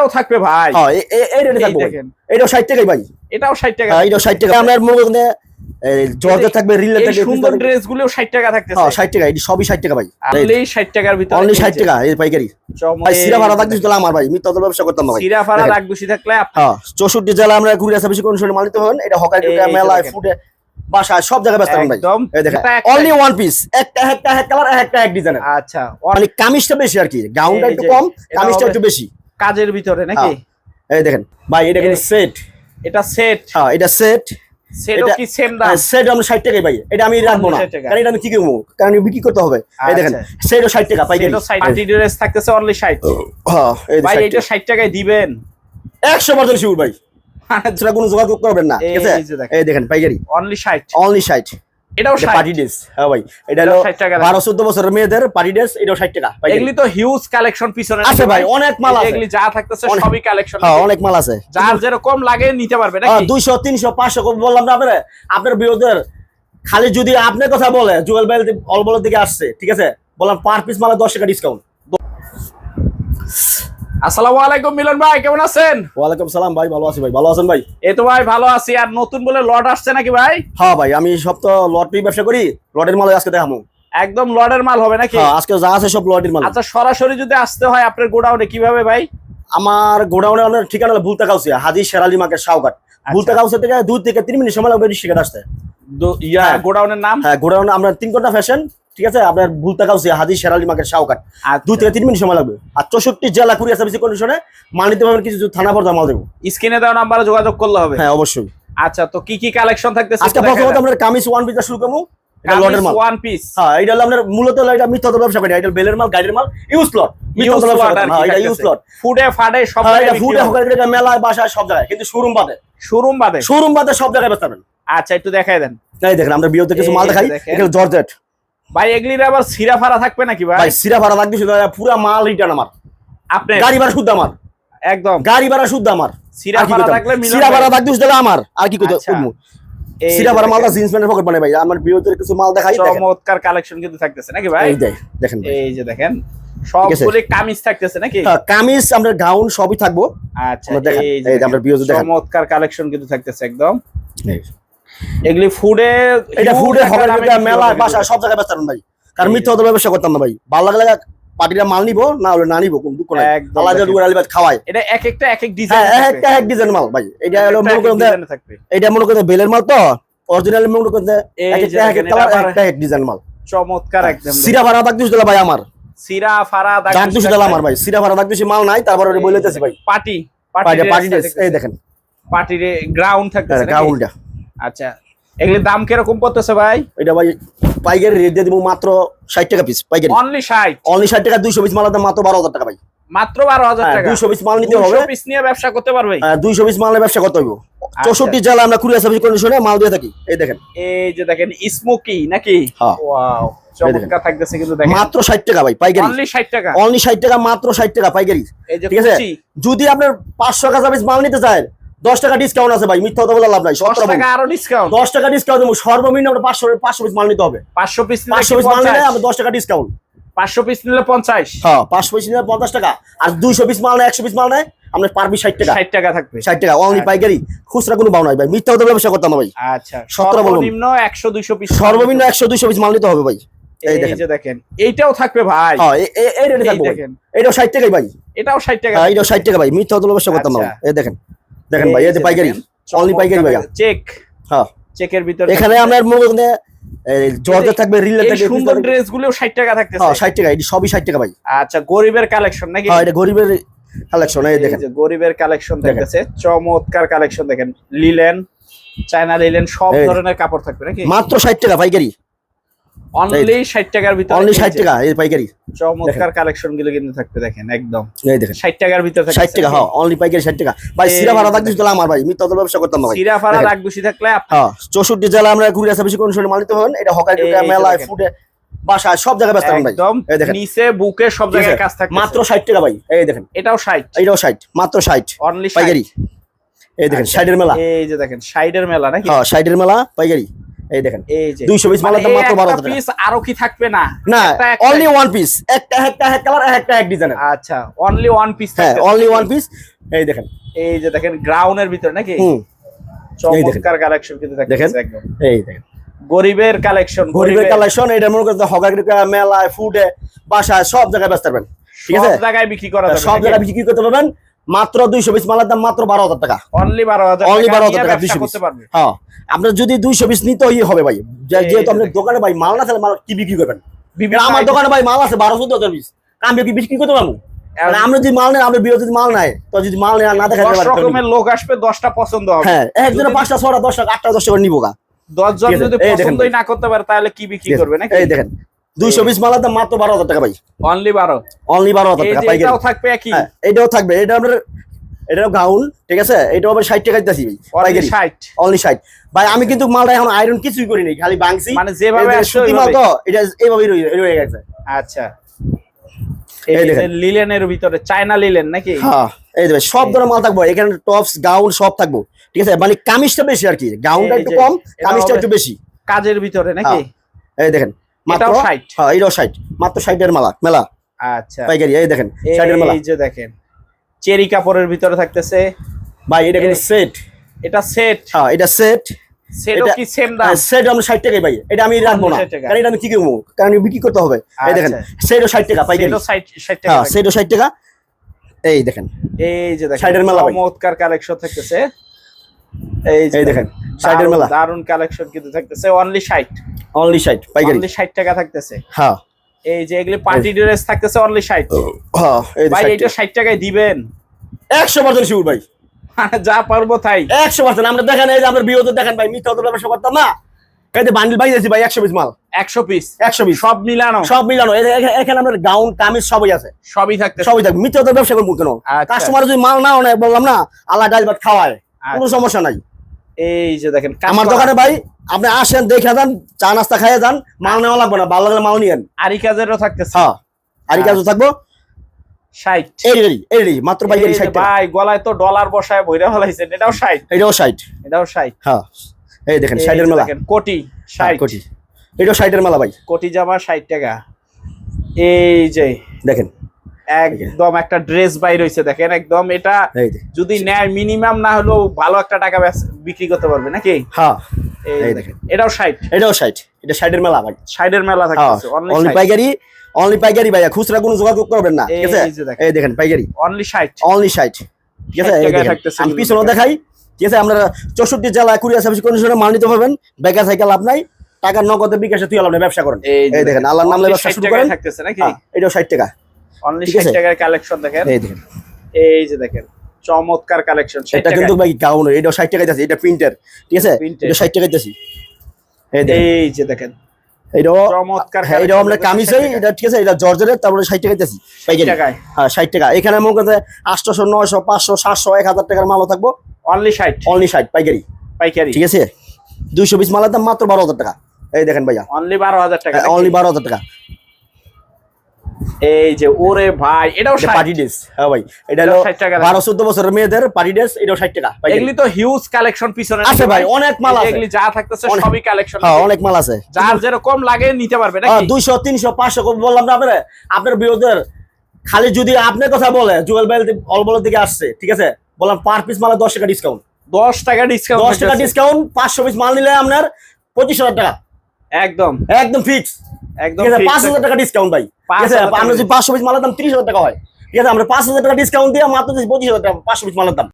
এটাও থাকবে ভাই। হ্যাঁ এ- এ- এই রেটে থাকবে এটাও ষাট টাকাই ভাই। এটাও ষাট টাকা। হ্যাঁ এটাও ষাট টাকা। আপনার মনে থাকবে রিলে থাকবে সুন্দর ড্রেসগুলো ষাট টাকা থাকতেছে। হ্যাঁ ষাট টাকা এটি সবই ষাট টাকা ভাই। অনলি টাকার ভিতরে অনলি ষাট টাকা এই পাইকারি। ভাই সিরা ভাড়া তাহলে আমার ভাই মিথ্যা তো ব্যবসা করতাম না ভাই। সিরা। বেশি থাকলে হ্যাঁ চৌষট্টি জেলা আমরা ঘুরে আসা বেশি কোন সময় মানিতে হন এটা হকার মেলায়। ফুডে বাসায় সব জায়গায় ব্যস্ত ভাই। এই দেখেন অনলি ওয়ান পিস একটা একটা এক কালার একটা এক ডিজাইনের আচ্ছা মানে কামিজটা বেশি আর কি। গাউনটা একটু কম কামিজটা একটু বেশি। কাজের ভিতরে নাকি? এই দেখেন ভাই এটা কিন্তু সেট এটা সেট হ্যাঁ এটা সেট সেটও কি সেম দাম? সেট আমরা ষাট টাকাই ভাই এটা আমি রাখব না। কারণ এটা আমি কি করব? কারণ বিক্রি করতে হবে। এই দেখেন আচ্ছা। সেটও ষাট টাকা পাইকারি। সেটও সাইড পার্টি ড্রেস থাকতেছে অনলি 60 হ্যাঁ এই ভাই এটা 60 টাকায় দিবেন। একশো পার্সেন্ট শিউর ভাই। সেটা কোনো যোগাযোগ করবেন না ঠিক আছে? এই দেখেন। দেখেন পাইকারি। অনলি 60 অনলি ষাট। এটাও 60 পার্টি ড্রেস। হ্যাঁ ভাই এটা হলো এটাও 60 টাকা বারো চোদ্দ বছরের মেয়েদের পার্টি ড্রেস এটাও ষাট টাকা। পাইকারি। এগুলি তো হিউজ কালেকশন পিছনে আছে ভাই অনেক মাল আছে। এগুলি যা থাকতেছে সবই কালেকশন হ্যাঁ অনেক মাল আছে। যার যেরকম লাগে নিতে পারবে নাকি? দুইশো তিনশো পাঁচশো বললাম না আপনার? আপনার বিরোধের খালি যদি আপনার কথা বলে জুয়েল ভাই অলবলের দিকে আসছে ঠিক আছে? বললাম পার পিস মালে দশ টাকা ডিসকাউন্ট আসসালামু আলাইকুম মিলন ভাই কেমন আছেন? ওয়ালাইকুম সালাম ভাই ভালো আছি ভাই ভালো আছেন ভাই? এই তো ভাই ভালো আছি। আর নতুন বলে লট আসছে নাকি ভাই? হ্যাঁ ভাই আমি সব তো লটারি ব্যবসা করি লটের মাল আজকে দেখামু। একদম লটের মাল হবে নাকি? হ্যাঁ আজকে যা আছে সব লটের মাল। আচ্ছা সরাসরি যদি আসতে হয় আপনার গোডাউনে কীভাবে ভাই? আমার গোডাউনে ঠিকানা হলো ভুলতা কাউসিয়া হাজি শেরালি মার্কেট শাহঘাট। ভুলতা কাউসিয়া থেকে দুই থেকে তিন মিনিট সময় লাগবে আসতে। ইয়া হ্যাঁ। গোডাউনের নাম? হ্যাঁ গোডাউনে আমরা তিন ঘণ্টা ফ্যাশন ঠিক আছে? আপনার ভুলতা কাউসিয়া হাজি শেরালি মার্কেট শাহঘাট আচ্ছা। দুই থেকে তিন মিনিট সময় লাগবে। আর চৌষট্টি জেলা কুরিয়ার সার্ভিস কন্ডিশনে মাল নিতে পারবেন কিছু থানা পর্যন্ত মাল দেবো। স্ক্রিনে দেওয়া নাম্বারে যোগাযোগ করলে হবে। হ্যাঁ অবশ্যই। আচ্ছা তো কি কি কালেকশন থাকতেছে আজকে প্রথমত আমরা কামিজ ওয়ান পিস শুরু করব। এটা লটের মাল। ওয়ান পিস হ্যাঁ এটা হলো আপনার মূলত এটা মিথ্যা ব্যবসা করি। এটা বেলের মাল গাড়ির মাল ইউজ লট মিথ্যা Use ব্যবসা lot করি। আর না, কি হ্যাঁ, এটা ইউজ থাকতেছে। ফুডে ফাডে সব হ্যাঁ, জায়গায় ফুড বিক্রি হবে। মেলায় বাসায় সব জায়গায়। কিন্তু শোরুম বাদে। শোরুম বাদে? শোরুম বাদে সব জায়গায় ব্যস্ত আচ্ছা একটু দেখাই দেন। এই দেখেন আমরা বিয়েতে কিছু মাল দেখাই। জর্জেট ভাই এগুলির আবার সিরা ফাড়া থাকবে নাকি ভাই? ভাই সিরা ভাড়া লাগবে শুধু পুরা মাল রিটার্ন আমার। আপনি গাড়ি ভাড়া শুদ্ধ আমার। একদম। গাড়ি ভাড়া শুদ্ধ আমার। সিরা ফাড়া থাকলে সিরা। ভাড়া লাগবে শুধু আমার। আর কি করতে আচ্ছা। সিরা ভাড়া মালটা জিন্স প্যান্টের পকেট বানাই ভাই। আমার বিয়েতে কিছু মাল দেখাই। চমৎকার কালেকশন কিন্তু থাকতেছে নাকি ভাই? এই দেখ দেখেন এই যে দেখেন সবগুলি কামিজ থাকতেছে নাকি? হ্যাঁ, কামিজ আমরা গাউন সবই থাকব। আচ্ছা এই যে দেখেন, আমরা ভিউতে চমৎকার কালেকশন কিন্তু থাকতেছে একদম। এগুলি ফুডে এটা ফুডে মেলা বাসা সব জায়গায় ব্যস্ত ভাই। কারণ মিথ্যা হতে ব্যবসা করতাম না ভাই। ভালো লাগলে পার্টিরা মাল নিবো না হলে না নিবো কোন দুঃখ নাই। দেখেন। দুয়ার আলিবাদ খাওয়ায়। এটা এক একটা এক এক হ্যাঁ ডিজাইন এক একটা এক ডিজাইন মাল ভাই। এটা হলো মনে করেন এটা মনে করেন বেলের মাল তো? অরিজিনাল মনে করেন এক একটা এক দেখেন, এক কালার এটা আবার- একটা এক ডিজাইন মাল। চমৎকার একদম। সিরা ভাড়া দাগ দিছিল ভাই আমার। সিরা ফারা দাগ দিছিল আমার ভাই। সিরা ভাড়া দাগ দিছি মাল নাই তারপর ওটা বলেতেছি ভাই। পার্টি পার্টি পার্টি এই দেখেন। পার্টির গ্রাউন্ড থাকতেছে নাকি? আচ্ছা এগুলির দাম কীরকম পড়তেছে ভাই? এটা ভাই পাইকারি রেট দিয়ে দিব মাত্র ষাট টাকা পিস পাইকারি। অনলি ষাট? অনলি ষাট টাকা দুইশো পিস মালের দাম মাত্র বারো হাজার টাকা ভাই। মাত্র বারো হাজার হ্যাঁ, টাকা? দুইশো পিস মাল নিতে হবে। পিস নিয়ে ব্যবসা করতে পারবে? দুইশো পিস ব্যবসা করতে হবে। আচ্ছা। চৌষট্টি জেলা আমরা কুরিয়ার সার্ভিস কন্ডিশনে মাল দিয়ে থাকি। এই দেখেন। এই যে দেখেন স্মোকি নাকি? হ্যাঁ। ওয়াও চমৎকার থাকতেছে কিন্তু দেখেন। মাত্র ষাট টাকা ভাই পাইকারি। অনলি ষাট টাকা? অনলি ষাট টাকা মাত্র ষাট টাকা পাইকারি। ঠিক আছে? যদি আপনার পাঁচশো টাকা পিস মাল নিতে চান দশ টাকা ডিসকাউন্ট আছে ভাই মিথ্যা কথা বলে লাভ নাই দশ টাকা আরও ডিসকাউন্ট দশ টাকা ডিসকাউন্ট দেবো সর্বনিম্ন আমরা পাঁচশো পাঁচশো পিস মাল নিতে হবে। পাঁচশো পিস পাঁচশো পিস মাল নিলে আমরা দশ টাকা ডিসকাউন্ট পাঁচশো পিস নিলে পঞ্চাশ? হ্যাঁ পাঁচশো পিস নিলে পঞ্চাশ টাকা। আর দুইশো পিস মাল নেয় একশো পিস মাল নেয় আমরা পার পিস ষাট টাকা। ষাট টাকা থাকবে। ষাট টাকা অনলি পাইকারি খুচরা কোনো ভাও নাই ভাই মিথ্যা কথা ব্যবসা করতাম না ভাই। আচ্ছা। সর্বনিম্ন একশো দুইশো পিস সর্বনিম্ন একশো দুইশো পিস মাল নিতে হবে ভাই। এই দেখেন। এইটাও থাকবে ভাই। হ্যাঁ এই রেটে থাকব এটাও ষাট টাকাই ভাই। এটাও ষাট টাকা। হ্যাঁ এটাও ষাট টাকা ভাই মিথ্যা কথা ব্যবসা করতাম না আচ্ছা। এই দেখেন। দেখেন ভাই এই যে পাইকারি অনলি পাইকারি ভাইয়া। চেক হ্যাঁ। চেকের ভিতরে এখানে মনে করেন জর্জের থাকবে রিলে থাকবে সুন্দর ড্রেসগুলো ষাট টাকা থাকতেছে। হ্যাঁ ষাট টাকা এটি সবই ষাট টাকা ভাই। আচ্ছা গরিবের কালেকশন নাকি? হ্যাঁ এটা গরিবের কালেকশন এই দেখেন। গরিবের কালেকশন দেখেন। থাকতেছে চমৎকার কালেকশন দেখেন। লিলেন চায়না লিলেন সব ধরনের কাপড় থাকবে নাকি? মাত্র ষাট টাকা পাইকারি। অনলি ষাট টাকার ভিতরে অনলি এই ষাট যে টাকা এই পাইকারি। চমৎকার কালেকশনগুলো কিন্তু থাকবে দেখেন একদম। এই দেখেন। ষাট টাকার ভিতরে ষাট টাকা হ্যাঁ অনলি পাইকারি ষাট টাকা। ভাই এই সিরা ভাড়া আমার ভাই মিথ্যা কথা ব্যবসা করতাম না ভাই। সিরা থাকলে হ্যাঁ জেলা আমরা ঘুরে আসা বেশি কোন সময় মাল নিতে হন এটা মেলায় দেখেন। ফুডে বাসায় সব জায়গায় ব্যস্ত ভাই। একদম দেখেন। নিচে বুকে সব জায়গায় কাজ থাকে মাত্র ষাট টাকা ভাই। এই দেখেন। এটাও ষাট। এইটাও ষাট মাত্র ষাট। অনলি পাইকারি। এই দেখেন ষাটের মেলা। এই যে দেখেন সাইডের মেলা নাকি? হ্যাঁ ষাটের মেলা পাইকারি। এই দেখেন। দুইশো পিস মালের দাম মাত্র বারো পিস আরও কি থাকবে না? না অনলি ওয়ান পিস একটা একটা এক কালার একটা এক ডিজাইনের আচ্ছা অনলি ওয়ান পিস হ্যাঁ অনলি ওয়ান পিস এই দেখেন। এই যে দেখেন গ্রাউন্ডের ভিতরে নাকি? চমৎকার কালেকশন কিন্তু দেখেন। এই দেখেন। গরিবের কালেকশন গরিবের কালেকশন এটা মনে করতে হকার মেলায় ফুডে বাসায় সব জায়গায় ব্যস্ত পারবেন ঠিক আছে? সব জায়গায় বিক্রি করা যাবে সব জায়গায় বিক্রি করতে পারবেন। মাত্র দুইশো পিস মালের দাম মাত্র বারো হাজার টাকা। অনলি বারো হাজার Only 12,000 টাকা টাকা, ব্যবসা 200 করতে পারবে। হ্যাঁ আপনার যদি দুইশো পিস নিতেই হবে ভাই যেহেতু আপনার দোকানে ভাই মাল না তাহলে মাল কি বিক্রি করবেন? আমার দোকানে ভাই মাল আছে বারোশো চোদ্দ হাজার পিস আমি কি বিক্রি করতে পারব? আর আমরা যদি মাল নেই আমরা বিরোধী যদি মাল নাই তো যদি মাল নেই না দেখা যায় রকমের লোক আসবে দশটা পছন্দ হবে। হ্যাঁ একজনে পাঁচটা ছটা দশটা আটটা দশটা করে নিবো গা। দশ জন যদি পছন্দই না করতে পারে তাহলে কি বিক্রি করবে নাকি? এই দেখেন। দুইশো পিস দাম মাত্র বারো হাজার টাকা ভাই। অনলি বারো। অনলি বারো হাজার টাকা এটাও থাকবে একই। হ্যাঁ এটাও থাকবে এটা আপনার এটাও গাউন ঠিক আছে? এটাও আবার ষাট টাকা দিতেছি ভাই অনলি ষাট। অনলি ষাট। ভাই আমি কিন্তু মালটা এখন আয়রন কিছুই করিনি খালি ভাঙছি। মানে যেভাবে সুতি মাল তো এটা এইভাবেই রয়ে গেছে। আচ্ছা। লিলেনের ভিতরে চায়না লিলেন নাকি? হ্যাঁ এই সব ধরনের মাল থাকব এখানে টপস গাউন সব থাকব ঠিক আছে? মানে কামিজটা বেশি আর কি গাউনটা একটু কম কামিজটা একটু বেশি। কাজের ভিতরে নাকি? এই দেখেন এটাও 60 হ্যাঁ এটাও ষাট। মাত্র ষাটের মালা মেলা। আচ্ছা। পাইকারি এই দেখেন ষাটের মেলা। এই যে দেখেন চেরি কাপড়ের ভিতরে থাকতেছে। ভাই এটা কিন্তু সেট। এটা সেট। হ্যাঁ এটা সেট। সেটও কি সেম দাম? সেট আমরা ষাট টাকাই পাই। এটা আমি রাখব না। কারণ এটা আমি কি করব? কারণ বিক্রি করতে হবে। এই দেখেন আচ্ছা। সেটও ষাট টাকা পাইকারি। সেটও 60 60 টাকা হ্যাঁ সেটও ষাট টাকা। এই দেখেন এই যে দেখেন 60 এর মেলা। চমৎকার কালেকশন থাকতেছে। এই যে এই দেখেন। 60 এর মেলা। দারুণ কালেকশন কিন্তু থাকতেছে। অনলি 60 অনলি ষাট পাইকারি। অনলি 60 টাকা থাকতেছে। হ্যাঁ। এই যে এগুলি পার্টি ড্রেস থাকতেছে অনলি 60 হ্যাঁ এই ভাই এটা 60 টাকায় দিবেন। একশো পার্সেন্ট শিউর ভাই। যা পারব তাই। একশো পার্সেন্ট আমরা দেখেন এই যে আমরা দেখেন ভাই মিথ্যা তো ব্যবসা করতাম না। বান্ডিল যাচ্ছি ভাই একশো পিস মাল। 100 পিস একশো পিস সব মিলানো। সব মিলানো। এখানে- আমাদের গাউন কামিজ সবই আছে। সবই থাকতেছে। সবই থাকবে। মিথ্যা তো ব্যবসা করব কেন? আচ্ছা। কাস্টমার যদি মাল নাও নেয় বললাম না আল্লাহ ডাল ভাত খাওয়ায়। কোনো আচ্ছা। সমস্যা নাই। এই যে দেখেন আমার দোকানে ভাই আপনি আসেন দেখে যান চা নাস্তা খাইয়ে যান মাল নেওয়া লাগবে না ভালো লাগলে মাল নিয়েন। আরি কাজেরও থাকতেছে। হ্যাঁ আর এই কাজ থাকব। 60 এই রেডি মাত্র ষাট ভাই গলায় তো ডলার বসায় বইরা ফলাইছেন এটাও 60 এটাও ষাট। এটাও 60 হ্যাঁ এই দেখেন ষাটের মেলা। কোটি হ্যাঁ, 60 কোটি। এটাও ষাটের মেলা ভাই। কোটি জামা 60 টাকা। এই যে দেখেন একদম একটা ড্রেস বাই রয়েছে দেখেন একদম এটা যদি নেয় মিনিমাম না হলেও ভালো একটা টাকা বিক্রি করতে পারবে নাকি? হ্যাঁ। এই এই দেখেন। এটাও 60 এটাও ষাট। এটা ষাটের মেলা ভাই। সাইডের মেলা হ্যাঁ। অনলি অনলি পাইকারি অনলি পাইকারি ভাইয়া। খুচরা কোনো যোগাযোগ করবেন না ঠিক আছে? এই দেখেন। পাইকারি। অনলি 60 অনলি ষাট ঠিক আছে? 60 আমি পিছনে দেখাই ঠিক আছে? আমরা চৌষট্টি জেলা কুরিয়ার সার্ভিস কন্ডিশনে মাল নিতে পারবেন। বেকার সাইকেল লাভ নাই। টাকা নগদে বিকাশে তুই আপনি ব্যবসা করেন। এই দেখেন আল্লাহর নামে ব্যবসা শুরু করেন। থাকতেছে নাকি? হ্যাঁ, এটাও ষাট টাকা। অনলি 60 টাকার কালেকশন দেখেন। এই দেখেন। এই যে দেখেন চমৎকার কালেকশন এটা কিন্তু ভাই গাউন এটাও ষাট টাকা যাচ্ছে এটা প্রিন্টার ঠিক আছে। এটা ষাট টাকা যাচ্ছে। এই দেখেন। এই যে দেখেন। এটাও চমৎকার হ্যাঁ এটাও আমরা কামিজই এটা ঠিক আছে এটা জর্জের তারপরে ষাট টাকা যাচ্ছি। টাকায়। হ্যাঁ টাকা। এখানে করতে আটশোশো নয়শো পাঁচশো সাতশো এক হাজার টাকার মালও থাকব। অনলি 60 অনলি ষাট পাইকারি। পাইকারি। ঠিক আছে? দুইশো পিস মালের দাম মাত্র বারো হাজার টাকা। এই দেখেন ভাইয়া। অনলি 12000 টাকা অনলি বারো হাজার টাকা। এই যে ওরে ভাই এটাও পার্টি ড্রেস। হ্যাঁ ভাই এটা হলো এটাও 60 টাকা বারো চোদ্দ বছরের মেয়েদের পার্টি ড্রেস এটাও ষাট টাকা। পাইকারি এগুলি তো হিউজ কালেকশন পিছনে আছে ভাই অনেক মাল আছে। এগুলি যা থাকতেছে সবই কালেকশন হ্যাঁ অনেক মাল আছে। যার যেরকম লাগে নিতে পারবে নাকি? দুইশো তিনশো পাঁচশো বললাম না আপনার? আপনার বিরোধের খালি যদি আপনার কথা বলে জুয়েল বেল অলবলের দিকে আসছে ঠিক আছে? বললাম পার পিস মালে দশ টাকা ডিসকাউন্ট 10 টাকা ডিসকাউন্ট দশ টাকা ডিসকাউন্ট পাঁচশো পিস মাল নিলে আপনার পঁচিশ হাজার টাকা। একদম। একদম ফিক্স একদম ঠিক আছে fix পাঁচ হাজার টাকা ডিসকাউন্ট ভাই। ঠিক আছে 5,000 টাকা আমরা যদি পাঁচশো পিস মালের দাম ত্রিশ হাজার টাকা হয় ঠিক আছে আমরা পাঁচ হাজার টাকা ডিসকাউন্ট দিয়ে মাত্র পঁচিশ হাজার টাকা পাঁচশো পিস মালের দাম।